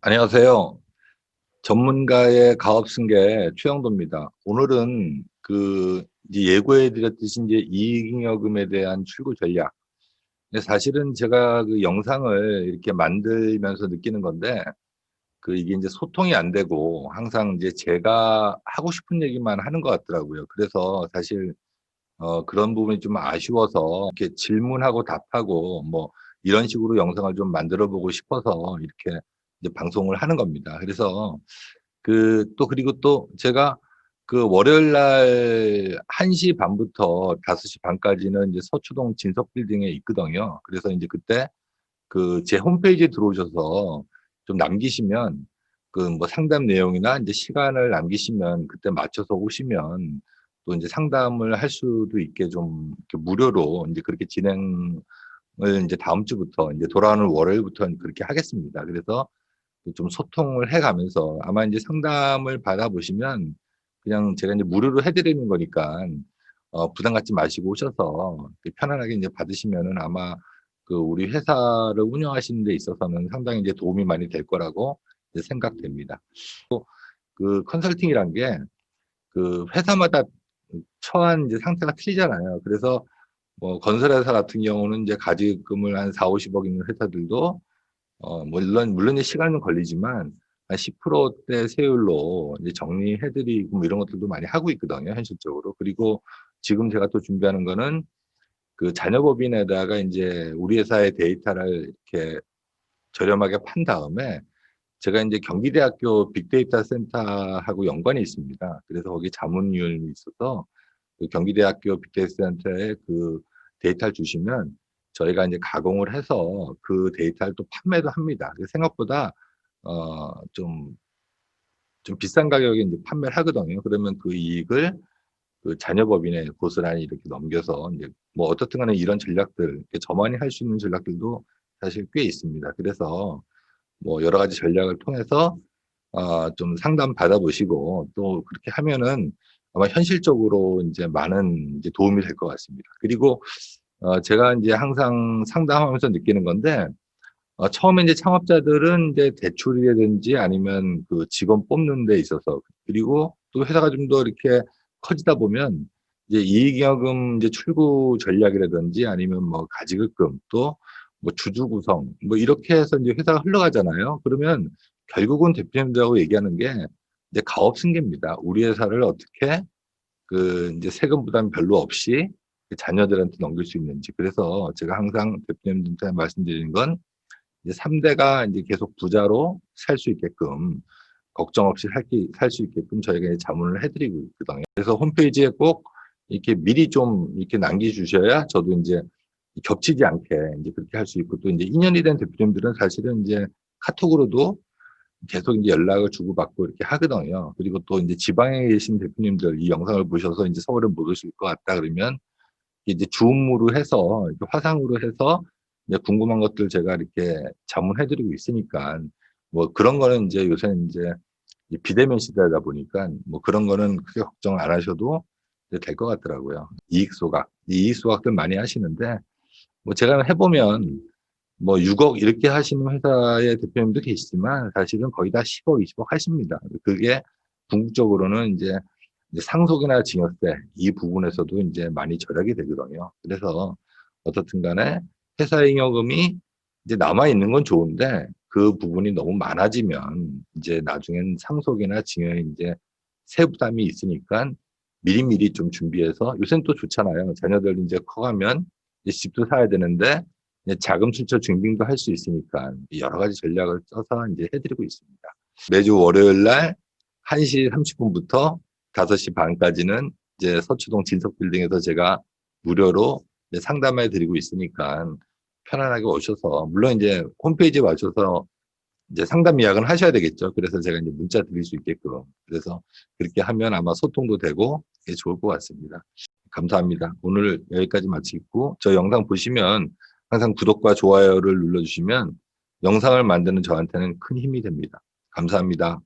안녕하세요. 전문가의 가업 승계 최영도입니다. 오늘은 그 예고해 드렸듯이 이제 이익잉여금에 대한 출구 전략. 근데 사실은 제가 그 영상을 이렇게 만들면서 느끼는 건데 그 이게 이제 소통이 안 되고 항상 이제 제가 하고 싶은 얘기만 하는 것 같더라고요. 그래서 사실 어 그런 부분이 좀 아쉬워서 이렇게 질문하고 답하고 뭐 이런 식으로 영상을 좀 만들어 보고 싶어서 이렇게 이제 방송을 하는 겁니다. 그래서 그 또 그리고 또 제가 그 월요일 날 1시 반부터 5시 반까지는 이제 서초동 진석 빌딩에 있거든요. 그래서 이제 그때 그 제 홈페이지에 들어오셔서 좀 남기시면 그 뭐 상담 내용이나 이제 시간을 남기시면 그때 맞춰서 오시면 또 이제 상담을 할 수도 있게 좀 무료로 이제 그렇게 진행을 이제 다음 주부터 이제 돌아오는 월요일부터 그렇게 하겠습니다. 그래서 좀 소통을 해 가면서 아마 이제 상담을 받아보시면 그냥 제가 이제 무료로 해 드리는 거니까 어 부담 갖지 마시고 오셔서 편안하게 이제 받으시면은 아마 그 우리 회사를 운영하시는 데 있어서는 상당히 이제 도움이 많이 될 거라고 생각됩니다. 또그 컨설팅이란 게 그 회사마다 처한 이제 상태가 틀리잖아요. 그래서 뭐 건설회사 같은 경우는 이제 가지금을 한 4-50억 있는 회사들도 어 물론 물론 이제 시간은 걸리지만 한 10%대 세율로 이제 정리해 드리고 뭐 이런 것들도 많이 하고 있거든요, 현실적으로. 그리고 지금 제가 또 준비하는 거는 그 자녀법인에다가 인제 우리 회사의 데이터를 이렇게 저렴하게 판 다음에 제가 인제 경기대학교 빅데이터 센터하고 연관이 있습니다. 그래서 거기 자문위원이 있어서 그 경기대학교 빅데이터 센터에 그 데이터를 주시면 저희가 이제 가공을 해서 그 데이터를 또 판매도 합니다. 생각보다 어좀좀 비싼 가격에 이제 판매를 하거든요. 그러면 그 이익을 그 자녀 법인에 고스란히 이렇게 넘겨서 이제 뭐 어떻든 간에 이런 전략들 저만이 할 수 있는 전략들도 사실 꽤 있습니다. 그래서 뭐 여러 가지 전략을 통해서 어 좀 상담 받아 보시고 또 그렇게 하면은 아마 현실적으로 인제 많은 이제 도움이 될 것 같습니다. 그리고 어 제가 인제 항상 상담하면서 느끼는 건데 어 처음에 이제 창업자들은 이제 대출이라든지 아니면 그 직원 뽑는 데 있어서 그리고 또 회사가 좀 더 이렇게 커지다 보면 이제 이익잉여금 이제 출구 전략이라든지 아니면 뭐 가지급금 또 뭐 주주 구성 뭐 이렇게 해서 이제 회사가 흘러가잖아요. 그러면 결국은 대표님들하고 얘기하는 게 이제 가업 승계입니다. 우리 회사를 어떻게 그 인제 세금 부담 별로 없이 그 자녀들한테 넘길 수 있는지. 그래서 제가 항상 대표님들한테 말씀드리는 건 이제 3 대가 인제 계속 부자로 살 수 있게끔 걱정 없이 살 수 있게끔 저희가 이제 자문을 해 드리고 있거든요. 그래서 홈페이지에 꼭 이렇게 미리 좀 이렇게 남겨 주셔야 저도 인제 겹치지 않게 인제 그렇게 할 수 있고 또 인제 인연이 된 대표님들은 사실은 인제 카톡으로도 계속 인제 연락을 주고받고 이렇게 하거든요. 그리고 또 인제 지방에 계신 대표님들 이 영상을 보셔서 인제 서울에 못 오실 것 같다 그러면 이제 줌으로 해서 화상으로 해서 이제 궁금한 것들 제가 이렇게 자문해 드리고 있으니깐 뭐 그런 거는 인제 요새는 인제 이 비대면 시대다 보니까 뭐 그런 거는 크게 걱정 안 하셔도 이제 될것 같더라고요. 이익 소각. 이익 소각들 많이 하시는데 뭐 제가 해 보면 뭐 6억 이렇게 하시는 회사의 대표님도 계시지만 사실은 거의 다 10억, 20억 하십니다. 그게 궁극적으로는 이제 상속이나 증여세 이 부분에서도 인제 많이 절약이 되거든요. 그래서 어떻든 간에 회사 잉여금이 이제 남아 있는 건 좋은데 그 부분이 너무 많아지면 이제 나중엔 상속이나 증여에 인제 세 부담이 있으니깐 미리미리 좀 준비해서 요새는 또 좋잖아요. 자녀들 인제 커가면 이제 집도 사야 되는데 이제 자금 출처 증빙도 할 수 있으니까 여러 가지 전략을 써서 인제 해 드리고 있습니다. 매주 월요일 날 1시 30분부터 5시 반까지는 이제 서초동 진석 빌딩에서 제가 무료로 이제 상담해 드리고 있으니까 편안하게 오셔서 물론 인제 홈페이지에 와셔서 이제 상담 예약은 하셔야 되겠죠. 그래서 제가 인제 문자 드릴 수 있게끔. 그래서 그렇게 하면 아마 소통도 되고 예 좋을 것 같습니다. 감사합니다. 오늘 여기까지 마치고 저 영상 보시면 항상 구독과 좋아요를 눌러 주시면 영상을 만드는 저한테는 큰 힘이 됩니다. 감사합니다.